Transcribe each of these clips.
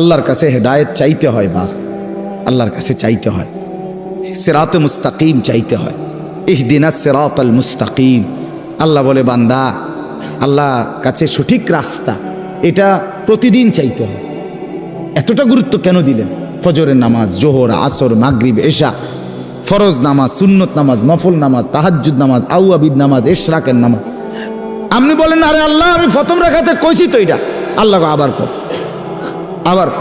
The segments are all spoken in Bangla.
আল্লাহর কাছে হেদায়েত চাইতে হয় বাপ আল্লাহর কাছে চাইতে হয়। সেরাত মুস্তাকিম চাইতে হয়। ইহদিনা সেরাত আল মুস্তাকিম। আল্লাহ বলে, বান্দা আল্লাহ কাছে সঠিক রাস্তা, এটা প্রতিদিন চাইতে হয়। এতটা গুরুত্ব কেন দিলেন? ফজরের নামাজ, জোহর, আসর, মাগরিব, এশা, ফরজ নামাজ, সুন্নত নামাজ, নফল নামাজ, তাহাজ্জুদ নামাজ আউআবিদ নামাজ, এশরাকের নামাজ। আপনি বলেন, আরে আল্লাহ, আমি প্রথম রাখাতে কইছি তো এটা। আল্লাহ আবার কো আবার ক।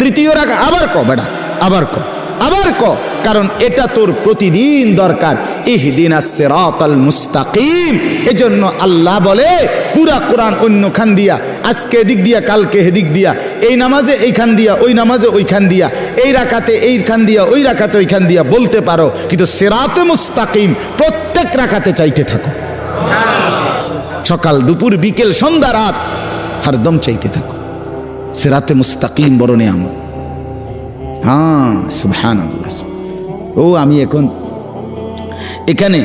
তৃতীয় রাখা, আবার ক বেটা, আবার ক আবার ক। কারণ এটা তোর প্রতিদিন দরকার। ইহদিন সিরাতাল মুস্তাকিম। এজন্য আল্লাহ বলে, পুরা কোরআন অন্য খান দিয়া, আজকে এদিক দিয়া, কালকে হেদিক দিয়া, এই নামাজে এইখান দিয়া, ওই নামাজে ওইখান দিয়া, এই রাখাতে এইখান দিয়া, ওই রাখাতে ওইখান দিয়া বলতে পারো, কিন্তু সেরাতে মুস্তাকিম প্রত্যেক রাখাতে চাইতে থাকো। সকাল, দুপুর, বিকেল, সন্ধ্যা, রাত, হরদম চাইতে থাকো। সিরাতে মুস্তাকিম বড় নিয়ামত। হ্যাঁ সুবহান ও, আমি এখন এখানে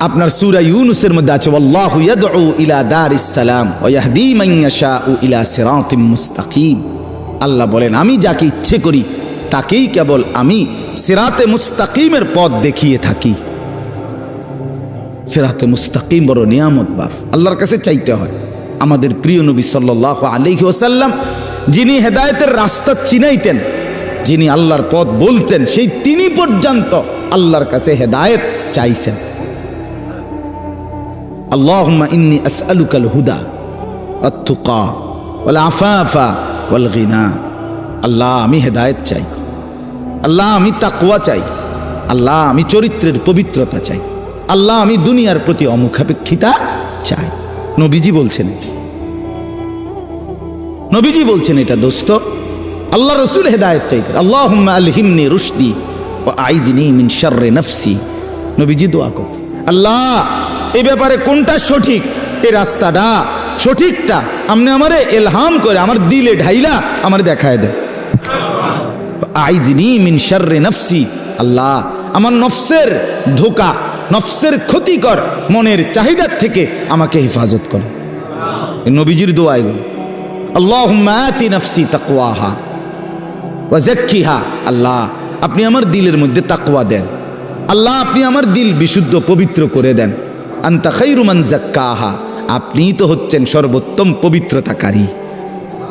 আপনার সূরা ইউনুসের মধ্যে আছে আল্লাহু ইয়াদউ ইলা দারিস সালাম ওয়া ইয়াহদি মান ইয়াশাউ ইলা সিরাতিম মুস্তাকিম। আল্লাহ বলেন, আমি যাকে ইচ্ছে করি, তাকেই কেবল আমি সিরাতে মুস্তাকিমের পথ দেখিয়ে থাকি। সিরাতে মুস্তাকিম বড় নিয়ামত, বাপ। আল্লাহর কাছে চাইতে হয়। আমাদের প্রিয় নবী সাল্লাহ আলহি ওসাল্লাম যিনি হেদায়েতের রাস্তা চিনাইতেন, যিনি আল্লাহর পথ বলতেন, সেই তিনি পর্যন্ত আল্লাহর কাছে হেদায়েত চাইছেন। ইন্নি হুদা আফাফা আল্লাহ, আমি হেদায়েত চাই। আল্লাহ, আমি তাকওয়া চাই। আল্লাহ, আমি চরিত্রের পবিত্রতা চাই। আল্লাহ, আমি দুনিয়ার প্রতি অমুখাপেক্ষিতা চাই। নবীজি বলছেন। নবীজি বলছেন এটা, দোস্ত, আল্লাহ রসুল হেদায়ত চাইতেন আল্লাহ আলহিমনি রুশদি ও আইজিনি মিন শাররে নফসি। নবীজি দোয়া করতেন। আল্লাহ এই ব্যাপারে কোনটা সঠিক? এই রাস্তাটা সঠিকটা? আপনি আমারে এলহাম করে, আমার দিলে ঢাইলা আমার দেখায় দেন। আইজিনি মিন শাররে নফসি। আল্লাহ, আমার নফসের ধোকা নফসের ক্ষতিকর মনের চাহিদার থেকে আমাকে হেফাজত কর। নবীজির দোয়া এগুলো। আল্লাহুম্মা আতি নফসি তাকওয়াহা ওয়া যাক্কিহা। আল্লাহ, আপনি আমার দিলের মধ্যে তাকওয়া দেন। আল্লাহ, আপনি আমার দিল বিশুদ্ধ পবিত্র করে দেন। আন্তা খাইরু মান যাক্কাহা। আপনিই তো হচ্ছেন সর্বোত্তম পবিত্রতাকারী।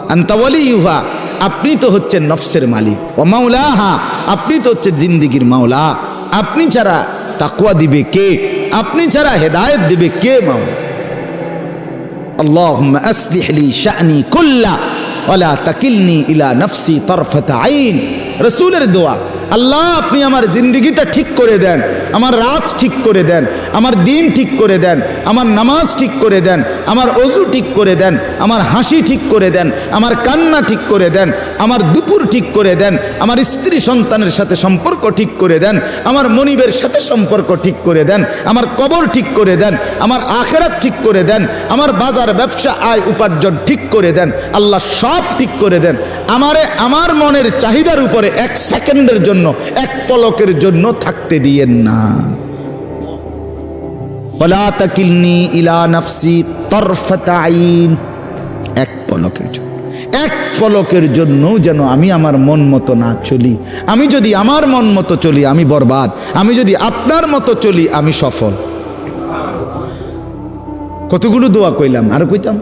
আন্তাওয়ালি ইউহা আপনি তো হচ্ছেন নফসের মালিক। ও মাওলাহা। আপনি তো হচ্ছেন জিন্দিগির মাওলা। আপনি ছাড়া তাকুয়া দিবে কে আপনি ছাড়া হেদায়েত দিবে কে মাওলা اللهم أصلح لي شأني كله ولا تكلني إلى نفسي طرفة عين রসুলের দোয়া আল্লাহ আপনি আমার জিন্দগিটা ঠিক করে দেন আমার রাত ঠিক করে দেন আমার দিন ঠিক করে দেন আমার নামাজ ঠিক করে দেন আমার অজু ঠিক করে দেন আমার হাসি ঠিক করে দেন আমার কান্না ঠিক করে দেন আমার দুপুর ঠিক করে দেন আমার স্ত্রী সন্তানের সাথে সম্পর্ক ঠিক করে দেন আমার মনিবের সাথে সম্পর্ক ঠিক করে দেন আমার কবর ঠিক করে দেন আমার আখেরাত ঠিক করে দেন আমার বাজার ব্যবসা আয় উপার্জন ঠিক করে দেন আল্লাহ সব ঠিক করে দেন আমারে আমার মনের চাহিদার উপরে এক সেকেন্ডের জন্য এক পলকের জন্য থাকতে দিয়েন না ওলা তাকিলনি ইলা নাফসি তরফতাইন এক পলকের জন্য। এক পলকের জন্য যেন আমি আমার মন মতো না চলি। আমি যদি আমার মন মতো চলি, আমি বরবাদ। আমি যদি আপনার মতো চলি, আমি সফল। কতগুলো দোয়া কইলাম, আর কইতাম?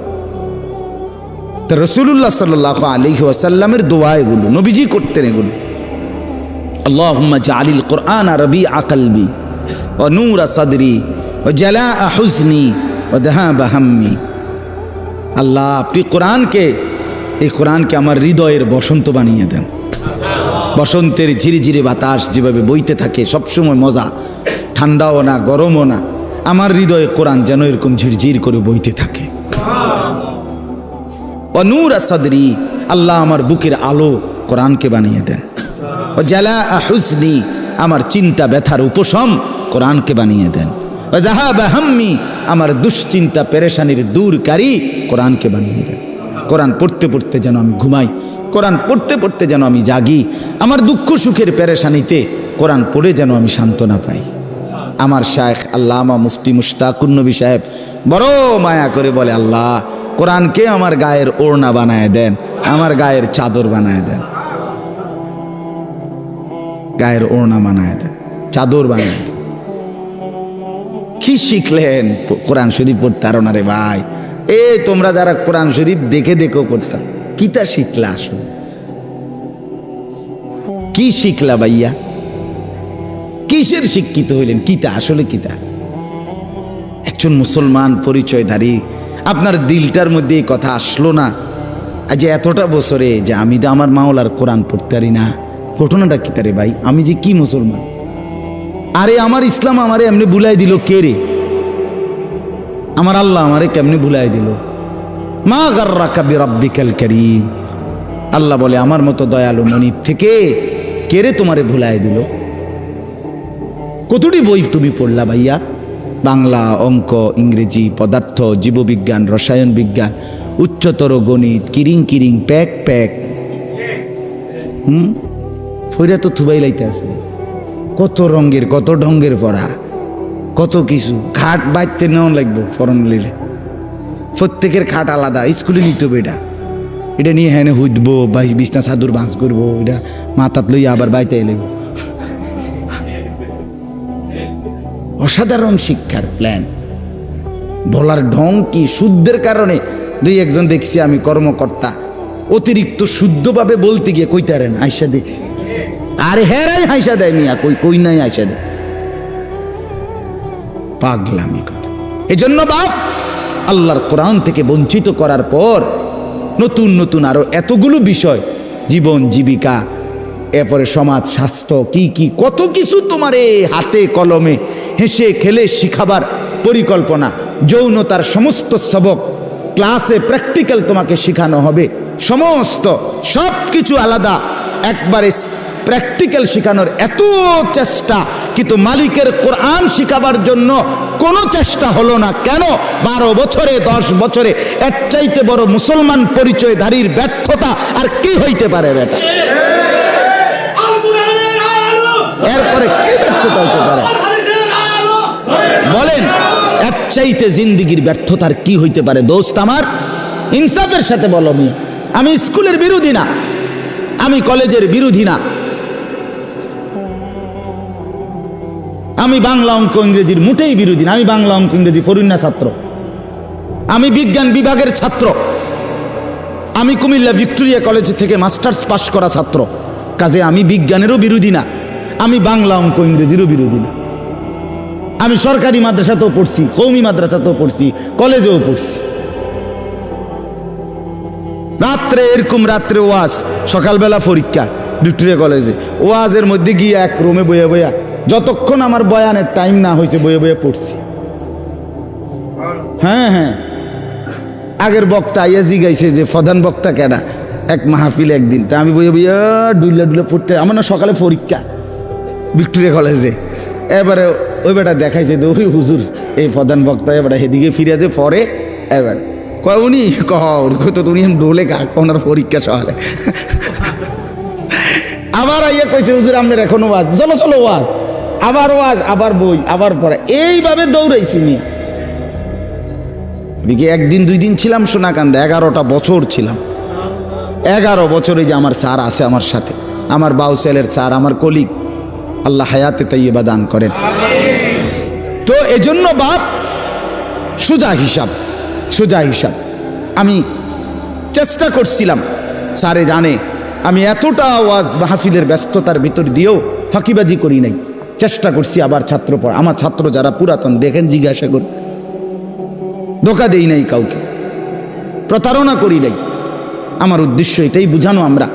তো রসুল্লাহ সাল্লাহ আলী ওয়াসাল্লামের দোয়া এগুলো, নবীজি করতেন এগুলো। আল্লাহ আলিল কোরআন আরবি আকালবি ও নূর সাদরি। ও জালা আহুজনি ও দেহা বাহাম্মি আল্লাহ, আপনি কোরআনকে, এই কোরআনকে আমার হৃদয়ের বসন্ত বানিয়ে দেন। বসন্তের ঝিরিঝিরি বাতাস যেভাবে বইতে থাকে, সবসময় মজা। ঠান্ডাও না, গরমও না। আমার হৃদয়ে কোরআন যেন এরকম ঝিরঝির করে বইতে থাকে। অনুর আসাদি আল্লাহ আমার বুকের আলো কোরআনকে বানিয়ে দেন। ও জালা আহুসনি আমার চিন্তা ব্যথার উপশম কোরআনকে বানিয়ে দেন। হাম্মি, আমার দুশ্চিন্তা পেরেশানির দূরকারী কোরআনকে বানিয়ে দেন। কোরআন পড়তে পড়তে যেন আমি ঘুমাই, কোরআন পড়তে পড়তে যেন আমি জাগি, আমার দুঃখ সুখের পেরেশানিতে কোরআন পড়ে যেন আমি সান্ত্বনা পাই। আমার শায়েখ আল্লামা মুফতি মুশতাকুর নবী সাহেব বড় মায়া করে বলে, আল্লাহ, কোরআনকে আমার গায়ের ওড়না বানায় দেন, আমার গায়ের চাদর বানায় দেন, গায়ের ওড়না বানায় দেন, চাদর বানায় দেন। কি শিখলেন? কোরআন শরীফ পড়তে আরও না রে ভাই। এ, তোমরা যারা কোরআন শরীফ দেখে দেখেও পড়তাম কিতা শিখলা আসলে? কি শিখলা ভাইয়া? কিসের শিক্ষিত হইলেন? কিতা আসলে কিতা একজন মুসলমান পরিচয়ধারী, আপনার দিলটার মধ্যে এই কথা আসলো না। আজ এতটা বছরে যে আমি তো আমার মাওলার কোরআন পড়তে পারি না। ঘটনাটা কি তারে ভাই? আমি যে কি মুসলমান? আরে আমার ইসলাম আমারে এমনি বুলাই দিল কে রে? আমার আল্লাহ আমারে কেমনি বুলাই দিল? মা গার্রা কাবি রব্বিকাল করিম। আল্লাহ বলে, আমার মতো দয়ালু মনির থেকে কে রে তোমারে ভুলাই দিল? কতটি বই তুমি পড়লা ভাইয়া? বাংলা, অঙ্ক, ইংরেজি, পদার্থ, জীববিজ্ঞান, রসায়ন বিজ্ঞান, উচ্চতর গণিত, কিরিং কিরিং, প্যাক প্যাক। হুম? ফইরা তো থুবাই লাইতে আছে। কত রঙের, কত ঢঙ্গের পড়া। কত কিছু। খাট বাইতে নেওয়া লাগবো লিলে প্রত্যেকের খাট আলাদা, স্কুলে নিতে হবে এটা। এটা নিয়ে হ্যাঁ হুদবো বা বিছনা চাদর বাঁচ করব, এটা মাথাত লইয়া আবার বাইতে এলে অসাধারণ শিক্ষার প্ল্যান বলার ঢং কি শুদ্ধের কারণে? দুই একজন দেখছি আমি কর্মকর্তা। অতিরিক্ত শুদ্ধভাবে বলতে গিয়ে কইতারেন, আইসা দে। আরে হেরাই হাইসা দেয় মিয়া, কই কই নাই আইসা দে। পাগলামি কথা। এজন্য বাপ, আল্লাহর কোরআন থেকে বঞ্চিত করার পর নতুন নতুন আরও এতগুলো বিষয়, জীবন, জীবিকা, এরপরে সমাজ, স্বাস্থ্য, কি কি, কত কিছু তোমার এ হাতে, কলমে, হেসে, খেলে, শিখাবার পরিকল্পনা, যৌনতার সমস্ত সবক ক্লাসে প্র্যাকটিক্যাল তোমাকে শেখানো হবে। সমস্ত সব কিছু আলাদা। একবারে প্র্যাকটিক্যাল শেখানোর এত চেষ্টা, কিন্তু মালিকের কোরআন শিখাবার জন্য কোনো চেষ্টা হলো না। কেন? বারো বছরে, দশ বছরে, এর চাইতে বড় মুসলমান পরিচয়ধারীর ব্যর্থতা আর কি হইতে পারে বেটা? এরপরে কি ব্যর্থতা হইতে পারে? বলেন, এর চাইতে জিন্দিগির ব্যর্থতার কি হইতে পারে? দোস্ত আমার, ইনসাফের সাথে বলো মিয়া। আমি স্কুলের বিরোধী না, আমি কলেজের বিরোধী না। আমি বাংলা অঙ্ক ইংরেজির মোটেই বিরোধী না, আমি বাংলা অঙ্ক ইংরেজি পড়ুন্না ছাত্র। আমি বিজ্ঞান বিভাগের ছাত্র। আমি কুমিল্লা ভিক্টোরিয়া কলেজ থেকে মাস্টার্স পাশ করা ছাত্র। কাজে আমি বিজ্ঞানেরও বিরোধী না, আমি বাংলা অঙ্ক ইংরেজিরও বিরোধী না। আমি সরকারি মাদ্রাসাতেও পড়ছি, কৌমি মাদ্রাসাতেও পড়ছি, কলেজেও পড়ছি। রাত্রে, এরকম রাত্রে ওয়াজ, সকালবেলা পরীক্ষা ভিক্টোরিয়া কলেজে। ওয়াজের মধ্যে গিয়ে এক রুমে বইয়া বইয়া যতক্ষণ আমার বয়ানের টাইম না হয়েছে বয়ে বয়ে পড়ছি। হ্যাঁ হ্যাঁ। আগের বক্তা আইয়া জিগাইছে যে, প্রধান বক্তা কেনা এক মাহফিল একদিন। তা আমি বইয়া বইয়া ডুইলা ডুইলা পড়তে, আমার না সকালে পরীক্ষা, ভিক্টোরিয়া কলেজে। এবারে ওই বেটা দেখাইছে যে, ওই হুজুর, এই প্রধান বক্তা এবারে এদিকে ফিরে আছে পরে এবার। কয়, উনি? কহ তো উনি ডোলে কাক ওনার পরীক্ষা সকালে। আবার আইয়া কইছে, হুজুর, আপনার এখনও ওয়াজ? চলো চলো, ওয়াজ। আবার ওয়াজ, আবার বই, আবার পড়া। এইভাবে দৌড়াইছি মিয়া। বিকে একদিন, দুই দিন ছিলাম সোনাকান্দা? এগারোটা বছর ছিলাম। এগারো বছরে যে আমার স্যার আছে আমার সাথে। আমার বাউসেলের স্যার, আমার কলিগ। আল্লাহ হায়াতে তাইয়েবা দান করেন। তো এজন্য বাপ, সোজা হিসাব সোজা হিসাব। আমি চেষ্টা করছিলাম, স্যারে জানে, আমি এতটা আওয়াজ মাহফিলের ব্যস্ততার ভিতর দিয়েও ফাঁকিবাজি করি নাই। চেষ্টা করছি আবার ছাত্র পড়া। আমার ছাত্র যারা পুরাতন, দেখেন জিজ্ঞাসা করি ধোকা দেই নাই কাউকে। প্রতারণা করি নাই। আমার উদ্দেশ্য এটাই বুঝানো আমরা।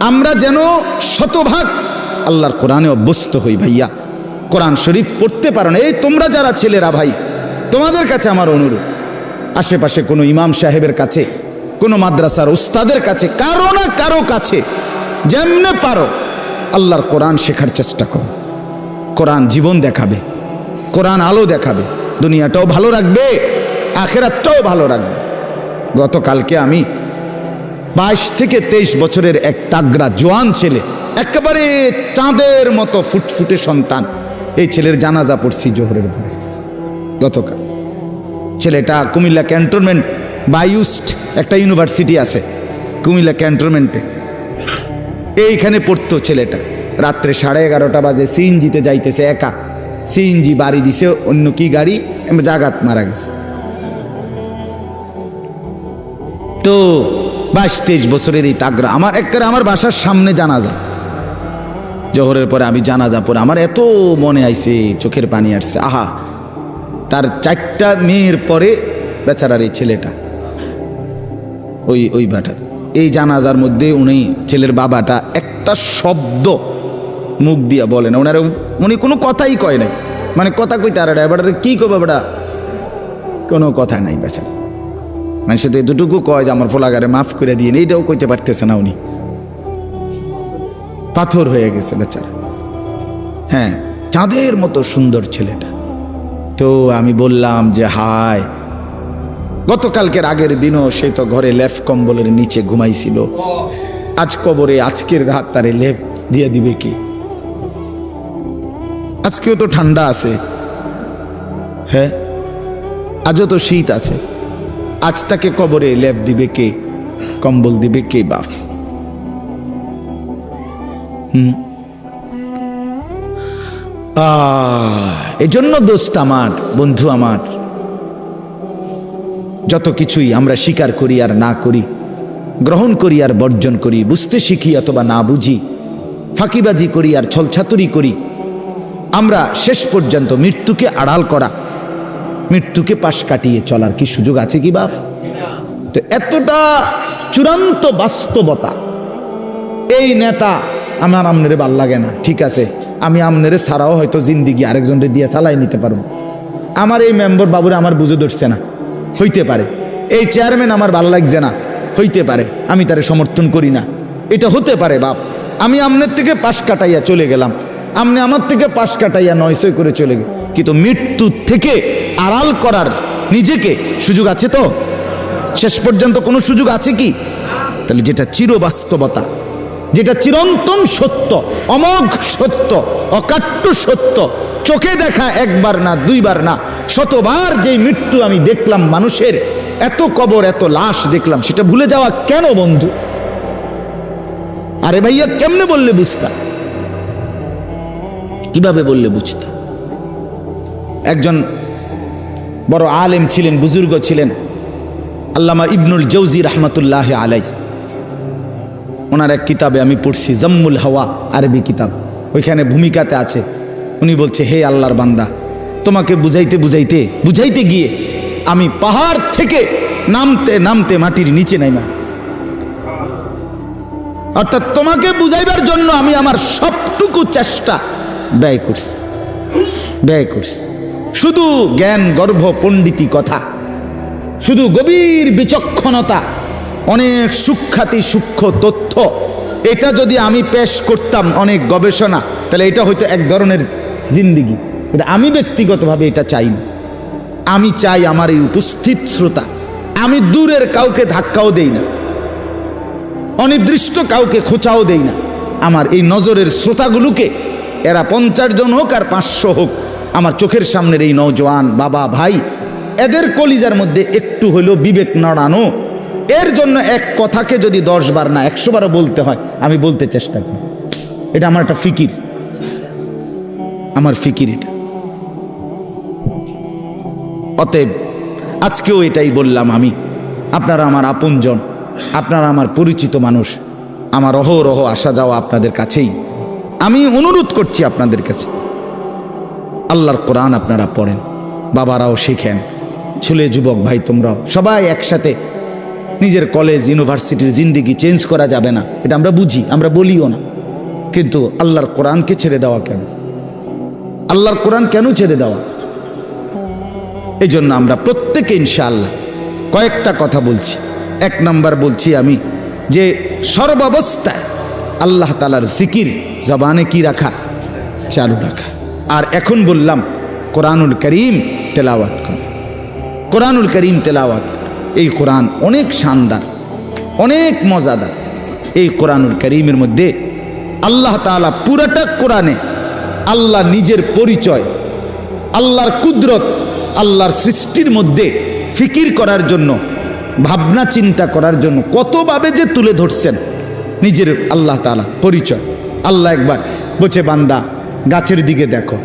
আমরা যেন শতভাগ আল্লাহর কোরআনে অভ্যস্ত হই ভাইয়া। কোরআন শরীফ পড়তে পারো না। এই তোমরা যারা ছেলেরা ভাই, তোমাদের কাছে আমার অনুরোধ। আশেপাশে কোনো ইমাম সাহেবের কাছে, কোনো মাদ্রাসার উস্তাদের কাছে, কারও না কারও কাছে, যেমনে পারো, আল্লাহর কোরআন শেখার চেষ্টা করো। কোরআন জীবন দেখাবে, কোরআন আলো দেখাবে, দুনিয়াটাও ভালো রাখবে, আখেরাতটাও ভালো রাখবে। গতকালকে আমি বাইশ থেকে তেইশ বছরের এক তাগরা জোয়ান ছেলে, একেবারে চাঁদের মতো ফুটফুটে সন্তান, এই ছেলের জানাজা পড়ছি জোহরের পরে। গতকাল ছেলেটা কুমিল্লা ক্যান্টনমেন্ট বায়ুস্ট একটা ইউনিভার্সিটি আছে, কুমিল্লা ক্যান্টনমেন্টে। এইখানে পড়তো ছেলেটা। রাত্রে সাড়ে এগারোটা বাজে সিএনজিতে যাইতেছে একা। সিএনজি বাড়ি দিছে, অন্য কি গাড়ি? জাগাত মারা গেছে। তো বাইশ তেইশ বছরের এই তাগরা আমার একবারে আমার বাসার সামনে জানাজা। জোহরের পরে আমি জানাজা পরে আমার এত মনে আইছে, চোখের পানি আসছে। আহা, তার চারটা মেয়ের পরে বেচারার এই ছেলেটা। ওই ওই বাটার। এই জানাজার মধ্যে উনি ছেলের বাবাটা একটা শব্দ মুখ দিয়া বলে না। ওনার উনি কোনো কথাই কয় নাই। মানে কথা কইতে আর এবারে কী কবে বেটা? কোনো কথা নাই বেচারা। মানে সে তো এতটুকু কয় যে আমার ফোলাগারে মাফ করে দিয়ে এইটাও কইতে পারতেছে না উনি। পাথর হয়ে গেছে বেচারা। হ্যাঁ চাঁদের মতো সুন্দর ছেলেটা। তো আমি বললাম যে, হায়, গতকালকের আগের দিনও সে তো ঘরে লেফ কম্বলের নিচে ঘুমাইছিল। আজ কবরে আজকের রাত তারে লেফ দিয়ে দিবে কি? আজকেও তো ঠান্ডা আছে। হ্যাঁ? আজও তো শীত আছে। আজ তাকে কবরে লেপ দিবে কে? কম্বল দিবে কে বাপ? হুম? এজন্য দোস্ত আমার, বন্ধু আমার, যত কিছুই আমরা স্বীকার করি আর না করি, গ্রহণ করি আর বর্জন করি, বুঝতে শিখি অথবা না বুঝি, ফাঁকিবাজি করি আর ছলছাতুরি করি আমরা শেষ পর্যন্ত মৃত্যুকে আড়াল করা, মৃত্যুকে পাশ কাটিয়ে চলার কি সুযোগ আছে কি বাপ? তো এতটা চূড়ান্ত বাস্তবতা, এই নেতা আমার আমনেরে ভালো লাগে না, ঠিক আছে? আমি আমনেরে ছাড়াও হয়তো জিন্দিগি আরেকজনকে দিয়ে চালাই নিতে পারব। আমার এই মেম্বার বাবুরে আমার বুঝে ধরছে না, হইতে পারে। এই চেয়ারম্যান আমার ভালো লাগছে না, হইতে পারে। আমি তারে সমর্থন করি না। এটা হতে পারে বাপ। আমি আমনের থেকে পাশ কাটাইয়া চলে গেলাম। আমনে আমার থেকে পাশ কাটাইয়া নয়সই করে চলে গেল। কিন্তু মৃত্যু থেকে আড়াল করার নিজেকে সুযোগ আছে তো? শেষ পর্যন্ত কোনো সুযোগ আছে কি? তাহলে যেটা চিরবাস্তবতা, যেটা চিরন্তন সত্য, অমোঘ সত্য, অকাট্য সত্য, চোখে দেখা একবার না, দুইবার না, শতবার যে মৃত্যু আমি দেখলাম মানুষের, এত কবর, এত লাশ দেখলাম, সেটা ভুলে যাওয়া কেন বন্ধু? আরে ভাইয়া, কেমনে বললে বুঝতাম? কীভাবে বললে বুঝতাম একজন বড় আলেম ছিলেন, বুজুর্গ ছিলেন, আল্লামা ইবনুল জৌজি রহমতুল্লাহ আলাই ওনার এক কিতাবে আমি পড়ছি, জম্মুল হাওয়া, আরবি কিতাব। ওইখানে ভূমিকাতে আছে, উনি বলছে, হে আল্লাহর বান্দা, তোমাকে বুঝাইতে বুঝাইতে বুঝাইতে গিয়ে আমি পাহাড় থেকে নামতে নামতে মাটির নিচে নাইমা অর্থাৎ তোমাকে বুঝাইবার জন্য আমি আমার সবটুকু চেষ্টা ব্যয় করছি। ব্যয় করছি। শুধু জ্ঞান, গর্ভ, পণ্ডিতি কথা। শুধু গভীর বিচক্ষণতা। অনেক সুখ্যাতি, সূক্ষ্ম তথ্য। এটা যদি আমি পেশ করতাম অনেক গবেষণা, তাহলে এটা হয়তো এক ধরনের জিন্দিগি। কিন্তু আমি ব্যক্তিগতভাবে এটা চাই না। আমি চাই আমার এই উপস্থিত শ্রোতা। আমি দূরের কাউকে ধাক্কাও দেই না। অনির্দিষ্ট কাউকে খোঁচাও দেই না। আমার এই নজরের শ্রোতাগুলোকে এরা পঞ্চাশ জন হোক আর পাঁচশো হোক। আমার চোখের সামনের এই নৌজওয়ান বাবা ভাই, এদের কলিজার মধ্যে একটু হলেও বিবেক নড়ানো, এর জন্য এক কথাকে যদি দশ বার না, একশো বারও বলতে হয়, আমি বলতে চেষ্টা করি। এটা আমার একটা ফিকির। আমার ফিকির এটা। অতএব আজকেও এটাই বললাম আমি। আপনারা আমার আপনজন, আপনারা আমার পরিচিত মানুষ। আমার অহরহ আসা যাওয়া আপনাদের কাছেই। আমি অনুরোধ করছি আপনাদের কাছে। আল্লাহর কোরআন আপনারা পড়েন, বাবারাও শিখেন, ছেলে, যুবক, ভাই, তোমরাও সবাই একসাথে নিজের কলেজ, ইউনিভার্সিটির জিন্দিগি চেঞ্জ করা যাবে না। এটা আমরা বুঝি, আমরা বলিও না। কিন্তু আল্লাহর কোরআনকে ছেড়ে দেওয়া কেন? আল্লাহর কোরআন কেন ছেড়ে দেওয়া? এই জন্য আমরা প্রত্যেকে ইনশাআল্লাহ কয়েকটা কথা বলছি। এক নাম্বার বলছি আমি যে সর্বাবস্থায় আল্লাহ তালার জিকির জবানে কি রাখা? চালু রাখা। আর এখন বললাম, কোরআনুল করিম তেলাওয়াত করা। কোরআনুল করিম তেলাওয়াত এই কোরআন অনেক শানদার, অনেক মজাদার। এই কোরআনুল করিমের মধ্যে আল্লাহ তাআলা পুরাটা কোরআনে আল্লাহ নিজের পরিচয়, আল্লাহর কুদরত, আল্লাহর সৃষ্টির মধ্যে ফিকির করার জন্য, ভাবনা চিন্তা করার জন্য কতভাবে যে তুলে ধরছেন। নিজের আল্লাহ তালা পরিচয়। আল্লাহ একবার বলছে, বান্দা, গাছের দিকে দেখো।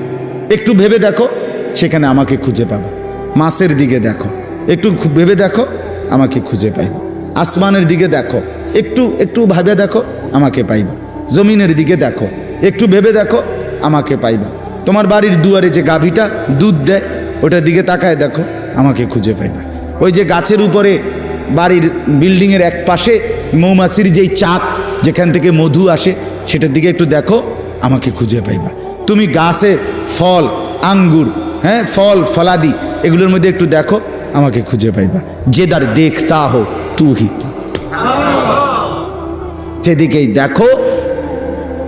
একটু ভেবে দেখো, সেখানে আমাকে খুঁজে পাবা। মাছের দিকে দেখো। একটু ভেবে দেখো, আমাকে খুঁজে পাইবা। আসমানের দিকে দেখো। একটু একটু ভাবে দেখো, আমাকে পাইবা। জমিনের দিকে দেখো। একটু ভেবে দেখো, আমাকে পাইবা। তোমার বাড়ির দুয়ারে যে গাভীটা দুধ দেয়, ওটার দিকে তাকায় দেখো, আমাকে খুঁজে পাইবা। ওই যে গাছের উপরে বাড়ির বিল্ডিংয়ের এক পাশে মৌমাছির যেই চাক যেখান থেকে মধু আসে, সেটার দিকে একটু দেখো, আমাকে খুঁজে পাইবা। তুমি গাছে ফল, আঙ্গুর হ্যাঁ ফল, ফলাদি, এগুলোর মধ্যে একটু দেখো, আমাকে খুঁজে পাইবা। যেদার দেখতা হো তু হি তু যেদিকেই দেখো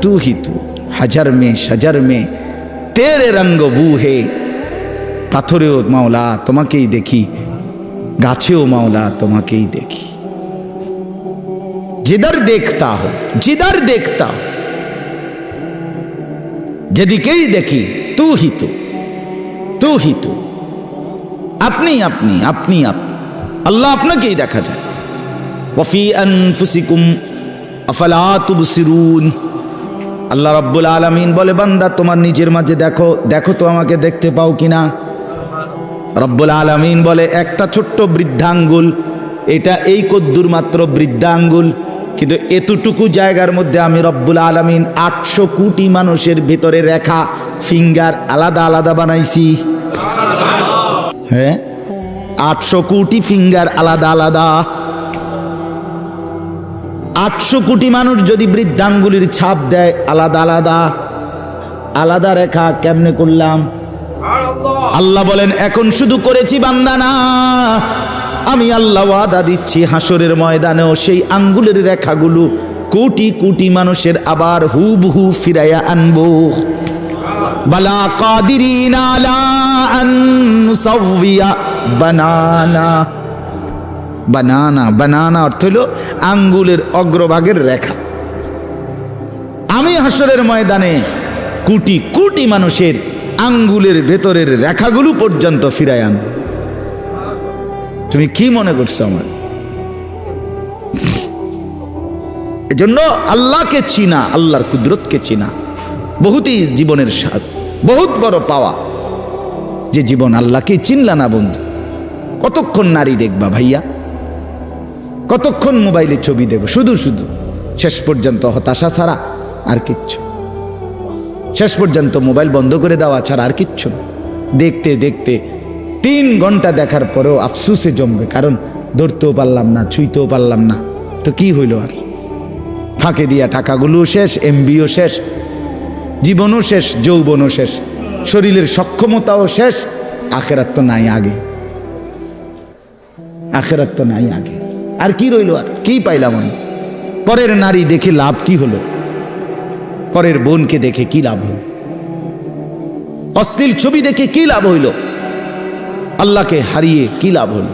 তু হি তু। হাজার মে, সাজার মে, তেরে রঙ্গ বু হে পাথরেও মাওলা তোমাকেই দেখি, গাছেও মাওলা তোমাকেই দেখি। যেদার দেখতা হো জিদার দেখতা যেদিকেই দেখি তু হি তু তু হি তু আপনি আপনি আপনি আপনি আল্লাহ আপনাকেই দেখা যায় ওয়ফি আনফুসিকুম আফালা তুবসিরুন আল্লাহ রব্বুল আলমিন বলে বান্দা তোমার নিজের মাঝে দেখো দেখো তো আমাকে দেখতে পাও কিনা রব্বুল আলমিন বলে, একটা ছোট্ট বৃদ্ধাঙ্গুল, এটা এই কদ্দুর মাত্র বৃদ্ধাঙ্গুল। কিন্তু এতটুকু জায়গার মধ্যে আমি রব্বুল আলামিন আটশো কোটি মানুষের ভিতরে রেখা ফিঙ্গার আলাদা আলাদা বানাইছি। হ্যাঁ? আটশো কোটি ফিঙ্গার আলাদা আলাদা। আটশো কোটি মানুষ যদি বৃদ্ধাঙ্গুলির ছাপ দেয় আলাদা আলাদা। আলাদা রেখা কেমনে করলাম? আল্লাহ বলেন এখন শুধু করেছি বান্দা না আমি আল্লাহ ওয়াদা দিচ্ছি হাসরের ময়দানেও সেই আঙ্গুলের রেখাগুলো কোটি কোটি মানুষের আবার হুবহু ফিরাইয়া আনব। বালা কাদিরিন আলা আন নুসাউইয়া বানানা। বানানা বানানা অর্থ হলো আঙ্গুলের অগ্রভাগের রেখা। আমি হাসরের ময়দানে কোটি কোটি মানুষের আঙ্গুলের ভেতরের রেখাগুলো পর্যন্ত ফিরায় আন তুমি কি মনে করছ আমার? এজন্য আল্লাহকে চিনা, আল্লাহর কুদরতকে চিনা। বহুতই জীবনের স্বাদ, বহুত বড় পাওয়া। যে জীবন আল্লাহকে চিনলা না বন্ধু। কতক্ষণ নারী দেখবা ভাইয়া? কতক্ষণ মোবাইলে ছবি দেব? শুধু শুধু। শেষ পর্যন্ত হতাশা ছাড়া আর কিচ্ছু। শেষ পর্যন্ত মোবাইল বন্ধ করে দেওয়া ছাড়া আর কিচ্ছু না। দেখতে দেখতে তিন ঘণ্টা দেখার পরেও আফসুসে জমবে, কারণ ধরতেও পারলাম না, ছুঁইতেও পারলাম না। তো কি হইল আর? ফাঁকে দিয়া টাকাগুলোও শেষ এমবিও শেষ, জীবনও শেষ, যৌবনও শেষ, শরীরের সক্ষমতাও শেষ, আখেরাত তো নাই আগে। আখেরাত তো নাই আগে। আর কি রইল আর? কি পাইলাম আমি? পরের নারী দেখে লাভ কি হলো? পরের বোনকে দেখে কি লাভ হলো? অশ্লীল ছবি দেখে কি লাভ হইল? আল্লাহকে হারিয়ে কি লাভ হলো?